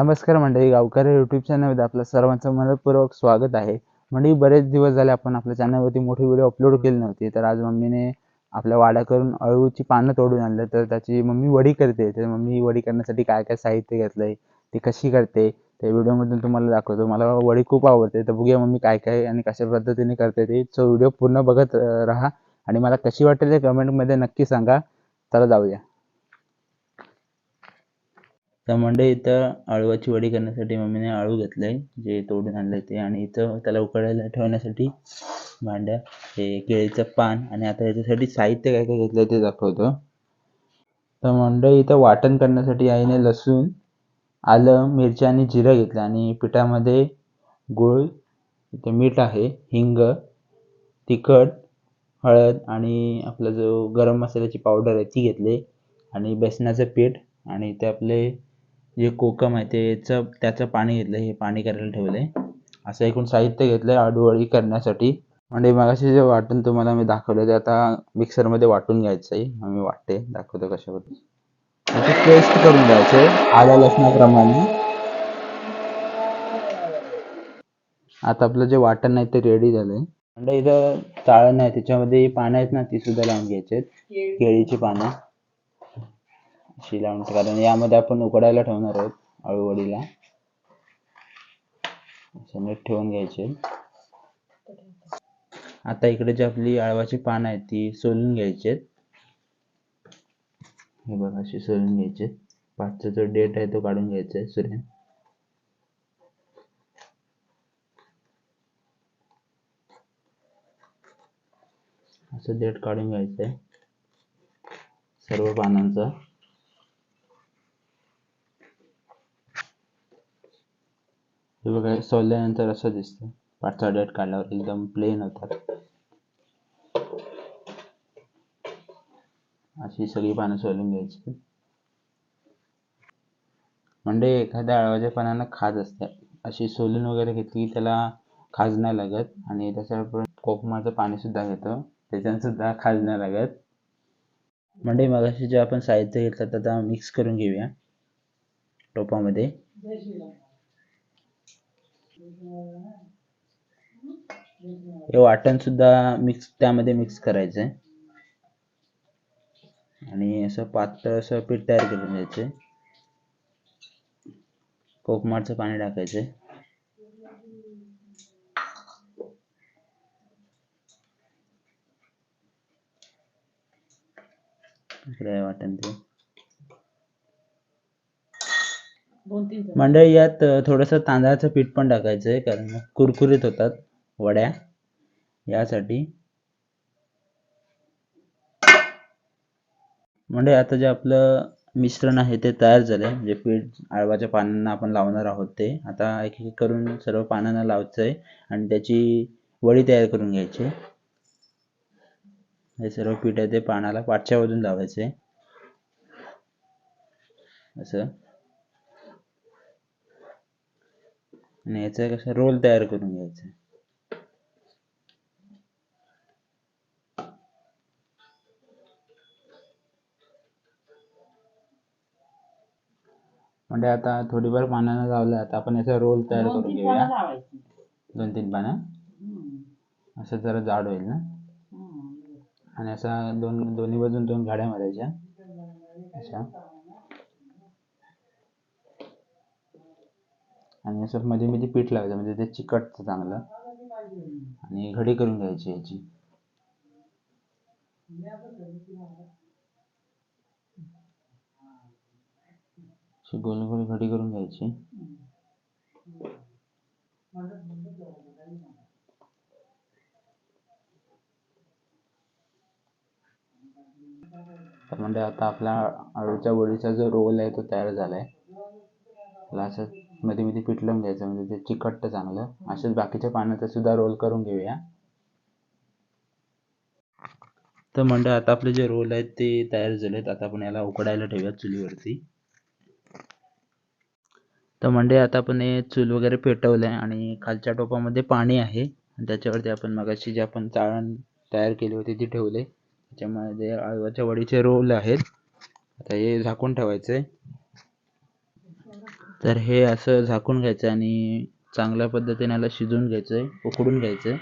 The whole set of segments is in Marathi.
नमस्कार मंडळी गावकरी यूट्यूब चॅनलमध्ये आपलं सर्वांचं मनपूर्वक स्वागत आहे. मंडळी बरेच दिवस झाले आपण आपल्या चॅनलवरती मोठी व्हिडिओ अपलोड केली नव्हती. तर आज मम्मीने आपल्या वाड्या करून अळूची पानं तोडून आणलं. तर त्याची मम्मी वडी करते. तर मम्मी वडी करण्यासाठी काय काय साहित्य घेतलं आहे ती कशी करते ते व्हिडिओमधून तुम्हाला दाखवतो. मला वडी खूप आवडते. तर बघूया मम्मी काय काय आणि कशा पद्धतीने करते ते. सो व्हिडिओ पूर्ण बघत राहा. आणि मला कशी वाटेल ते कमेंटमध्ये नक्की सांगा. चला जाऊया. तर मंडळी इथं अळूची वडी करण्यासाठी मम्मीने अळू घेतलंय जे तोडून आणलंय ते. आणि इथं त्याला उकळायला ठेवण्यासाठी भांड्या हे केळीचं पान आणि आता याच्यासाठी साहित्य काय काय घेतलंय ते दाखवतो. तर मंडळी इथं वाटण करण्यासाठी आईने लसूण आलं मिरची आणि जिरं घेतलं. आणि पिठामध्ये गूळ इथे मीठ आहे हिंग तिखट हळद आणि आपला जो गरम मसाल्याची पावडर आहे ती घेतली. आणि बेसनाचं पीठ आणि ते आपले जे कोकम आहे त्याचं त्याचं पाणी घेतलं हे पाणी करायला ठेवलंय. असं एकूण साहित्य घेतलंय आडूवडी करण्यासाठी. म्हणजे मगाशी जे वाटून तुम्हाला मी दाखवलं ते आता मिक्सरमध्ये वाटून घ्यायचं आहे. मी वाटते दाखवतो कशा पद्धतीने त्याची पेस्ट करून घ्यायचे आल्या लसणाप्रमाणे. आता आपलं जे वाटण आहे ते रेडी झालंय. म्हणजे इथं चाळण आहे त्याच्यामध्ये पानं आहेत ना ती सुद्धा लावून घ्यायची आहेत. केळीची पानं. शिला लावून कारण यामध्ये आपण उकडायला ठेवणार आहोत अळूवडीला नीट ठेवून घ्यायचे. आता इकडे जी आपली आळवाची पानं आहेत ती सोलून घ्यायची हे बघा अशी सोलून घ्यायचे. पाचचा जो डेट आहे तो काढून घ्यायचा आहे सूर्य. असं डेट काढून घ्यायचं आहे. सर्व पानांचा. हे बघा सोलल्यानंतर असं दिसतं पाठचा डेट काढल्यावर एकदम प्लेन होतात. अशी सगळी पानं सोलून घ्यायची. म्हणजे एखाद्या अळवाच्या पानांना खाज असते. अशी सोलून वगैरे घेतली की त्याला खाज नाही लागत आणि त्याच्यावर कोकमाचं पाणी सुद्धा घेतो. त्याच्यानं सुद्धा खाज नाही लागत. म्हणजे मगाशी जे आपण साहित्य घेतलं तर मिक्स करून घेऊया टोपामध्ये. हे वाटण सुद्धा मिक्स त्यामध्ये मिक्स करायचं आहे आणि असं पातळ असं पीठ तयार करून घ्यायचं कोकमाचं पाणी टाकायचं इकडे वाटण ते. मंडळी यात थोडंसं तांदळाचं पीठ पण टाकायचं आहे कारण कुरकुरीत होतात वड्या. यासाठी. म्हणजे आता जे आपलं मिश्रण आहे ते तयार झालंय. म्हणजे पीठ आळवाच्या पानांना आपण लावणार आहोत ते. आता एक एक करून सर्व पानांना लावायचं आहे आणि त्याची वडी तयार करून घ्यायची. हे सर्व पीठ आहे ते पानाला पाठच्या बाजून लावायचे असं. आणि याचा कसं रोल तयार करून घ्यायचा. म्हणजे आता थोडीफार पानानं लावलं आता आपण याचा रोल तयार करून घेऊया. दोन तीन पानं? असं जरा जाड होईल ना? आणि असा दोन दोन्ही बाजून दोन गाड्या मारायच्या. अशा. आणि असं मध्ये मध्ये पीठ लावायचं म्हणजे ते चिकटतं चांगलं. आणि घडी करून घ्यायची याची. गोल गोल घडी करून घ्यायची. तर म्हणजे आता आपला अळूच्या वडीचा जो रोल आहे तो तयार झालाय. त्याला असं मध्ये मध्ये पीठ लावून घ्यायचं म्हणजे ते चिकटतं चांगलं. असेच बाकीच्या पानाचा सुद्धा रोल करून घेऊया. तर म्हणजे आता आपले जे रोल आहेत ते तयार झालेत. आता आपण याला उकडायला ठेवूया चुलीवरती. तर म्हणजे आता आपण हे चूल वगैरे पेटवलंय आणि खालच्या टोपामध्ये पाणी आहे. त्याच्यावरती आपण मगाशी जे आपण चाळण तयार केली होती ती ठेवले. त्याच्यामध्ये अळवाच्या वडीचे रोल आहेत. आता हे झाकून ठेवायचे तर हे असं झाकून घ्यायचं आणि चांगल्या पद्धतीने याला शिजवून घ्यायचं आहे उकडून घ्यायचं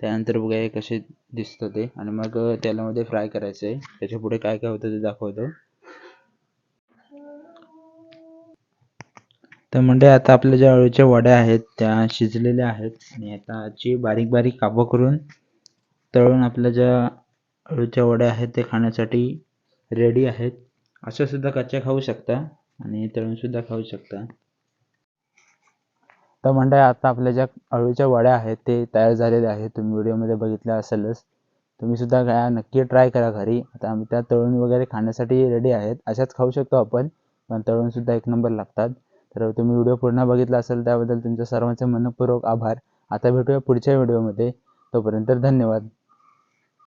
त्यानंतर बघा हे कसे दिसतं ते. आणि मग तेलामध्ये फ्राय करायचं आहे त्याच्या पुढे काय काय होतं ते दाखवतो. तर म्हणजे आता आपल्या ज्या अळूच्या वड्या आहेत त्या शिजलेल्या आहेत. आणि आता याची बारीक बारीक कापं करून तळून आपल्या ज्या अळूच्या वड्या आहेत ते खाण्यासाठी रेडी आहेत. अशा सुद्धा कच्च्या खाऊ शकता. आणि तळून सुद्धा खाऊ शकता. तर मंडळी आता आपल्या ज्या अळूच्या वड्या आहेत ते तयार झालेले आहेत. तुम्ही व्हिडिओमध्ये बघितल्या असेलच. तुम्ही सुद्धा घ्या नक्की ट्राय करा घरी. आता आम्ही त्या तळून वगैरे खाण्यासाठी रेडी आहेत. अशाच खाऊ शकतो आपण पण तळून सुद्धा एक नंबर लागतात. तर तुम्ही व्हिडिओ पूर्ण बघितला असेल त्याबद्दल तुमच्या सर्वांचे मनपूर्वक आभार. आता भेटूया पुढच्या व्हिडिओमध्ये. तोपर्यंत धन्यवाद.